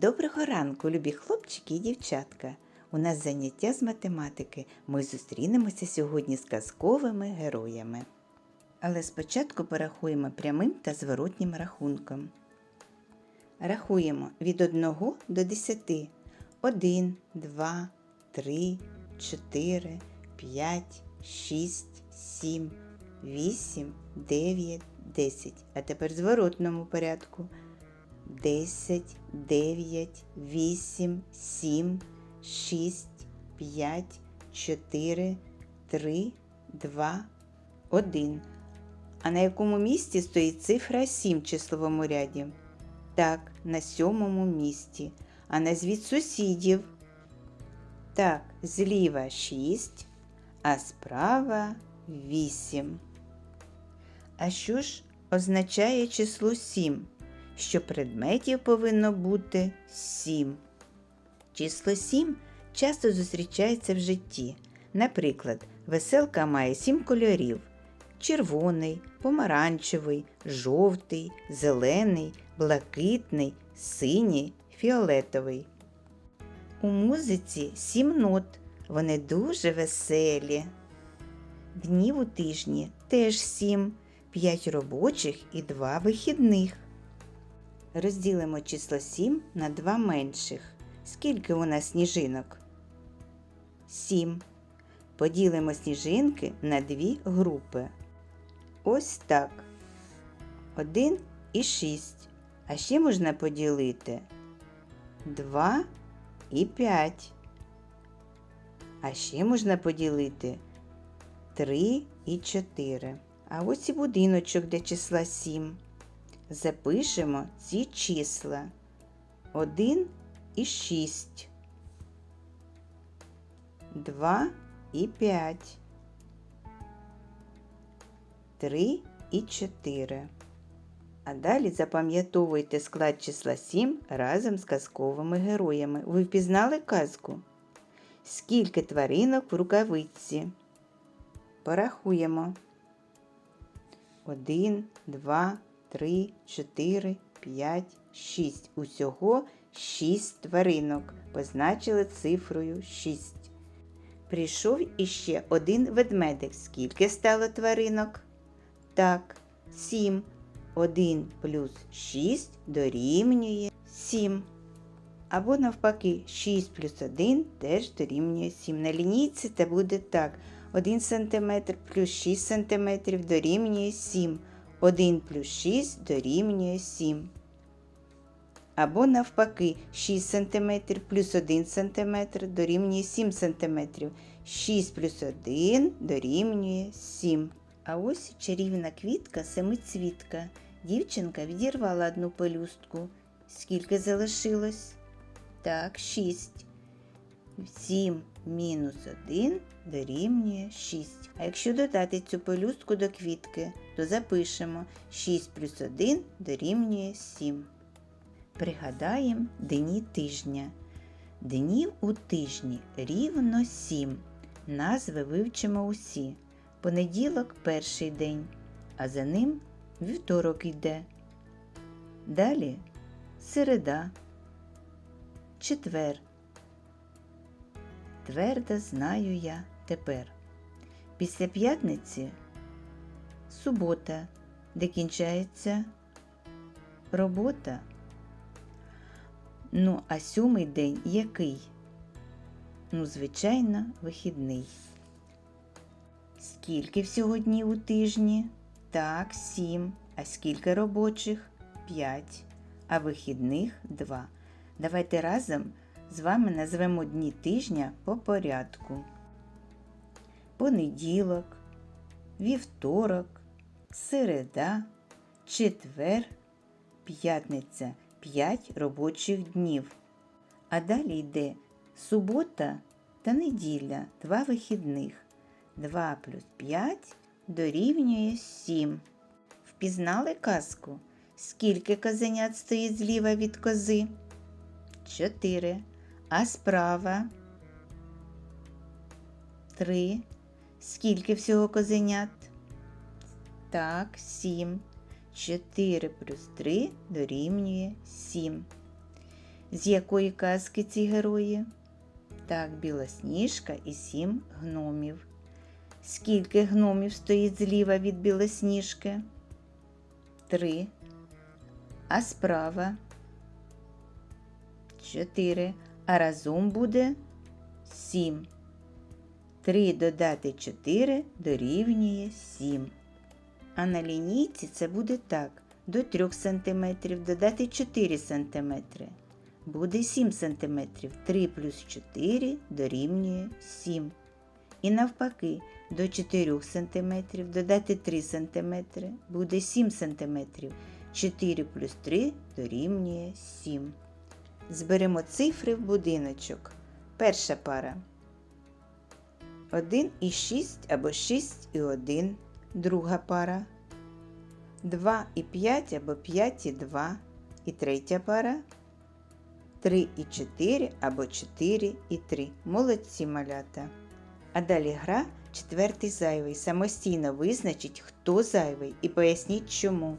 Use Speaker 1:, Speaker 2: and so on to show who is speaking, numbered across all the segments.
Speaker 1: Доброго ранку, любі хлопчики і дівчатка. У нас заняття з математики. Ми зустрінемося сьогодні з казковими героями. Але спочатку порахуємо прямим та зворотнім рахунком. Рахуємо від 1 до 10. 1, 2, 3, 4, 5, 6, 7, 8, 9, 10. А тепер зворотному порядку. 10, 9, 8, 7, 6, 5, 4, 3, 2, 1. А на якому місці стоїть цифра 7 в числовому ряді? Так, на сьомому місці. А назвіть сусідів. Так, зліва 6, а справа 8. А що ж означає число 7? Що предметів повинно бути 7. Число 7 часто зустрічається в житті. Наприклад, веселка має 7 кольорів: червоний, помаранчевий, жовтий, зелений, блакитний, синій, фіолетовий. У музиці 7 нот. Вони дуже веселі. Днів у тижні теж 7, 5 робочих і 2 вихідних. Розділимо число 7 на 2 менших. Скільки у нас сніжинок? 7. Поділимо сніжинки на дві групи. Ось так. 1 і 6. А ще можна поділити 2 і 5. А ще можна поділити 3 і 4. А ось і будиночок для числа 7. Запишемо ці числа 1 і 6, 2 і 5, 3 і 4. А далі запам'ятовуйте склад числа 7 разом з казковими героями. Ви впізнали казку? Скільки тваринок в рукавиці? Порахуємо. 1, 2, 3, 4, 5, 6. Усього 6 тваринок. Позначили цифрою 6. Прийшов іще один ведмедик. Скільки стало тваринок? Так, 7. 1 плюс 6 дорівнює 7. Або навпаки, 6 плюс 1 теж дорівнює 7. На лінійці це буде так. 1 см плюс 6 см дорівнює 7. 1 плюс 6 дорівнює 7. Або навпаки, 6 см плюс 1 см дорівнює 7 см. 6 плюс 1 дорівнює 7. А ось чарівна квітка семицвітка. Дівчинка відірвала одну пелюстку. Скільки залишилось? Так, 6. 7 мінус 1 дорівнює 6. А якщо додати цю пелюстку до квітки, то запишемо 6 плюс 1 дорівнює 7. Пригадаємо дні тижня. Днів у тижні рівно 7. Назви вивчимо усі. Понеділок перший день, а за ним вівторок йде. Далі середа, четвер. Твердо знаю я тепер. Після п'ятниці субота, де кінчається робота. Ну, а сьомий день який? Ну, звичайно, вихідний. Скільки всього днів у тижні? Так, сім. А скільки робочих? П'ять. А вихідних два. Давайте разом з вами назвемо дні тижня по порядку. Понеділок, вівторок, середа, четвер, п'ятниця 5 робочих днів. А далі йде субота та неділя, два вихідних. 2 плюс 5 дорівнює 7. Впізнали казку? Скільки козенят стоїть зліва від кози? 4. А справа? 3. Скільки всього козенят? Так, 7. 4 плюс 3 дорівнює 7. З якої казки ці герої? Так, білосніжка і сім гномів. Скільки гномів стоїть зліва від білосніжки? Три. А справа? Чотири. А разом буде сім. Три додати чотири дорівнює сім. А на лінійці це буде так. До 3 см додати 4 см. Буде 7 см. 3 плюс 4 дорівнює 7. І навпаки, до 4 см додати 3 см буде 7 см. 4 плюс 3 дорівнює 7. Зберемо цифри в будиночок. Перша пара. 1 і 6 або 6 і 1. Друга пара. 2 і 5 або 5 і 2. І третя пара. 3 і 4 або 4 і 3. Молодці малята. А далі гра четвертий зайвий. Самостійно визначіть, хто зайвий, і поясніть чому.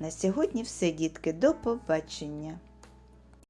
Speaker 1: На сьогодні все, дітки. До побачення!